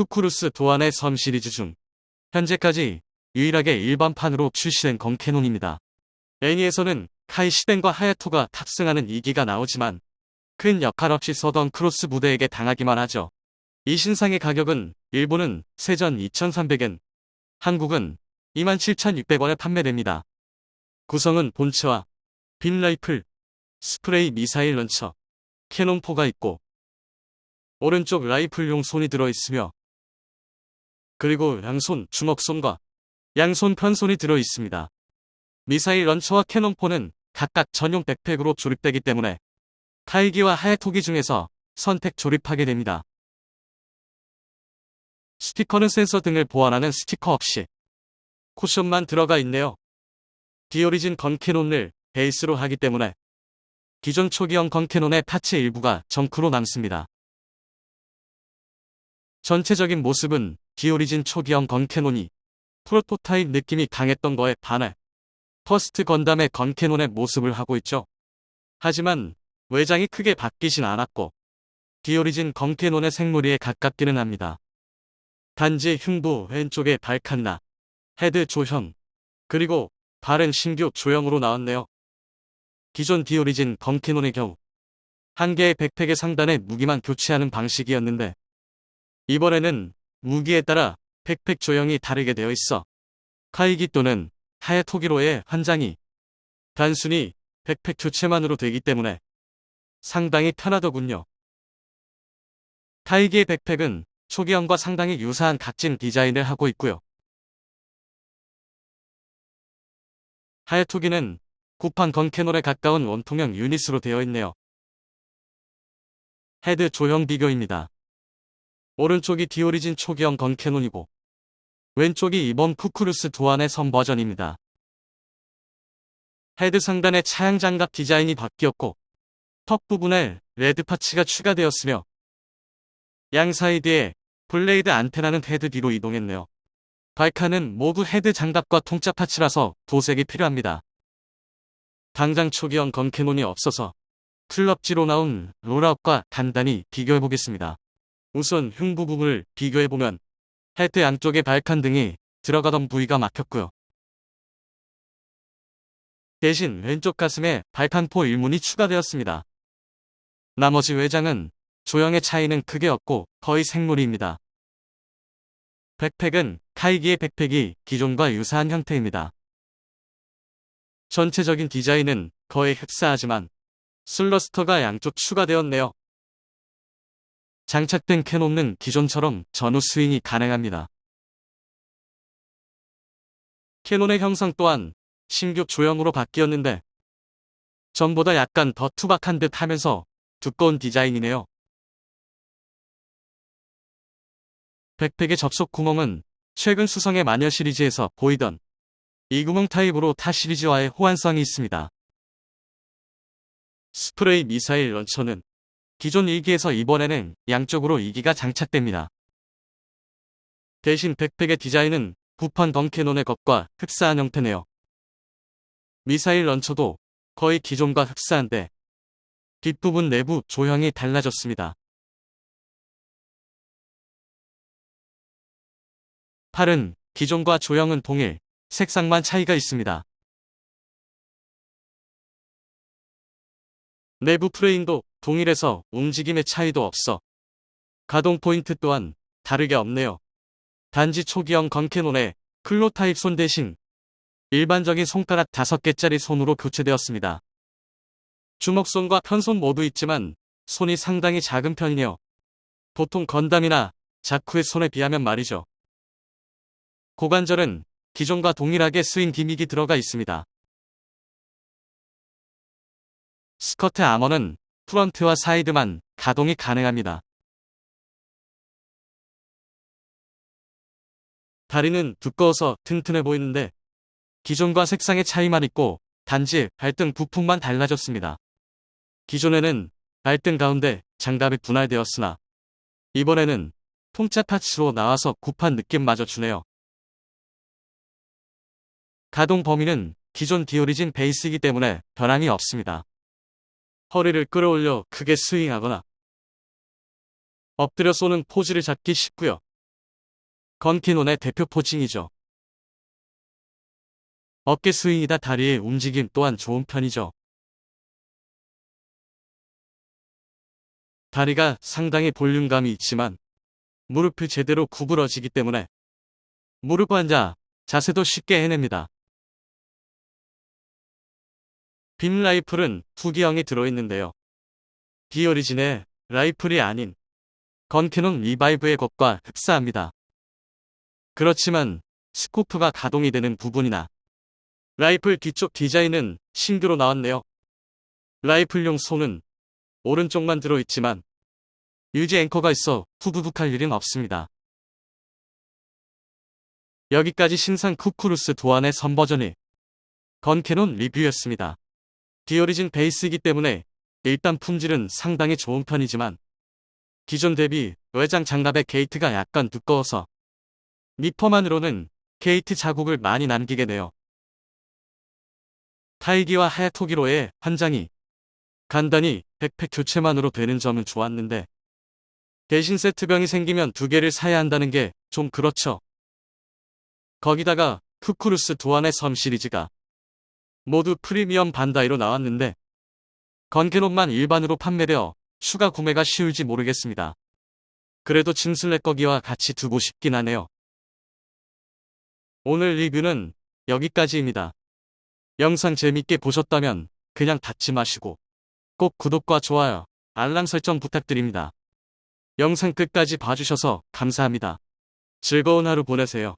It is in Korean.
쿠쿠루스 도안의 섬 시리즈 중 현재까지 유일하게 일반판으로 출시된 건캐논입니다. 애니에서는 카이 시덴과 하야토가 탑승하는 2기가 나오지만 큰 역할 없이 서던 크로스 부대에게 당하기만 하죠. 이 신상의 가격은 일본은 세전 2,300엔, 한국은 27,600원에 판매됩니다. 구성은 본체와 빔 라이플, 스프레이 미사일 런처, 캐논포가 있고 오른쪽 라이플용 손이 들어있으며 그리고 양손 주먹손과 양손 편손이 들어 있습니다. 미사일 런처와 캐논포는 각각 전용 백팩으로 조립되기 때문에 카이기와 하야토기 중에서 선택 조립하게 됩니다. 스티커는 센서 등을 보완하는 스티커 없이 쿠션만 들어가 있네요. 디오리진 건캐논을 베이스로 하기 때문에 기존 초기형 건캐논의 파츠 일부가 정크로 남습니다. 전체적인 모습은 디오리진 초기형 건캐논이 프로토타입 느낌이 강했던 거에 반해 퍼스트 건담의 건캐논의 모습을 하고 있죠. 하지만 외장이 크게 바뀌진 않았고 디오리진 건캐논의 생무리에 가깝기는 합니다. 단지 흉부 왼쪽에 발칸나, 헤드 조형, 그리고 발은 신규 조형으로 나왔네요. 기존 디오리진 건캐논의 경우 한 개의 백팩의 상단에 무기만 교체하는 방식이었는데 이번에는 무기에 따라 백팩 조형이 다르게 되어 있어 카이기 또는 하야 토기로의 한 장이 단순히 백팩 교체만으로 되기 때문에 상당히 편하더군요. 카이기의 백팩은 초기형과 상당히 유사한 각진 디자인을 하고 있고요. 하야토기는 구판 건캐놀에 가까운 원통형 유닛으로 되어 있네요. 헤드 조형 비교입니다. 오른쪽이 디오리진 초기형 건캐논이고 왼쪽이 이번 쿠쿠루스 도안의 선 버전입니다. 헤드 상단의 차양 장갑 디자인이 바뀌었고 턱 부분에 레드 파츠가 추가되었으며 양 사이드에 블레이드 안테나는 헤드 뒤로 이동했네요. 발칸은 모두 헤드 장갑과 통짜 파츠라서 도색이 필요합니다. 당장 초기형 건캐논이 없어서 클럽지로 나온 롤아웃과 간단히 비교해보겠습니다. 우선 흉 부분을 비교해보면 헤드 안쪽에 발칸 등이 들어가던 부위가 막혔고요. 대신 왼쪽 가슴에 발칸포 일문이 추가되었습니다. 나머지 외장은 조형의 차이는 크게 없고 거의 생물입니다. 백팩은 카이기의 백팩이 기존과 유사한 형태입니다. 전체적인 디자인은 거의 흡사하지만 슬러스터가 양쪽 추가되었네요. 장착된 캐논은 기존처럼 전후 스윙이 가능합니다. 캐논의 형상 또한 신규 조형으로 바뀌었는데 전보다 약간 더 투박한 듯 하면서 두꺼운 디자인이네요. 백팩의 접속 구멍은 최근 수성의 마녀 시리즈에서 보이던 이 구멍 타입으로 타 시리즈와의 호환성이 있습니다. 스프레이 미사일 런처는 기존 1기에서 이번에는 양쪽으로 2기가 장착됩니다. 대신 백팩의 디자인은 부판 덩캐논의 것과 흡사한 형태네요. 미사일 런처도 거의 기존과 흡사한데 뒷부분 내부 조형이 달라졌습니다. 팔은 기존과 조형은 동일, 색상만 차이가 있습니다. 내부 프레임도 동일해서 움직임의 차이도 없어. 가동 포인트 또한 다르게 없네요. 단지 초기형 건캐논의 클로 타입 손 대신 일반적인 손가락 5개짜리 손으로 교체되었습니다. 주먹손과 편손 모두 있지만 손이 상당히 작은 편이네요. 보통 건담이나 자쿠의 손에 비하면 말이죠. 고관절은 기존과 동일하게 스윙 기믹이 들어가 있습니다. 스커트 아머는 프런트와 사이드만 가동이 가능합니다. 다리는 두꺼워서 튼튼해 보이는데 기존과 색상의 차이만 있고 단지 발등 부품만 달라졌습니다. 기존에는 발등 가운데 장갑이 분할되었으나 이번에는 통짜 파츠로 나와서 굽한 느낌마저 주네요. 가동 범위는 기존 디오리진 베이스이기 때문에 변함이 없습니다. 허리를 끌어올려 크게 스윙하거나 엎드려 쏘는 포즈를 잡기 쉽고요. 건캐논의 대표 포징이죠. 어깨 스윙이다 다리의 움직임 또한 좋은 편이죠. 다리가 상당히 볼륨감이 있지만 무릎이 제대로 구부러지기 때문에 무릎 앉아 자세도 쉽게 해냅니다. 빔 라이플은 투기형이 들어있는데요. 디오리진의 라이플이 아닌 건캐논 리바이브의 것과 흡사합니다. 그렇지만 스코프가 가동이 되는 부분이나 라이플 뒤쪽 디자인은 신규로 나왔네요. 라이플용 손은 오른쪽만 들어있지만 유지 앵커가 있어 후부북할 일은 없습니다. 여기까지 신상 쿠쿠루스 도안의 선버전이 건캐논 리뷰였습니다. 디오리진 베이스이기 때문에 일단 품질은 상당히 좋은 편이지만 기존 대비 외장 장갑의 게이트가 약간 두꺼워서 니퍼만으로는 게이트 자국을 많이 남기게 돼요. 타이기와 하야토기로의 한 장이 간단히 백팩 교체만으로 되는 점은 좋았는데 대신 세트병이 생기면 두 개를 사야 한다는 게 좀 그렇죠. 거기다가 쿠쿠루스 두안의 섬 시리즈가 모두 프리미엄 반다이로 나왔는데 건캐논만 일반으로 판매되어 추가 구매가 쉬울지 모르겠습니다. 그래도 짐슬레 거기와 같이 두고 싶긴 하네요. 오늘 리뷰는 여기까지입니다. 영상 재밌게 보셨다면 그냥 닫지 마시고 꼭 구독과 좋아요, 알람 설정 부탁드립니다. 영상 끝까지 봐주셔서 감사합니다. 즐거운 하루 보내세요.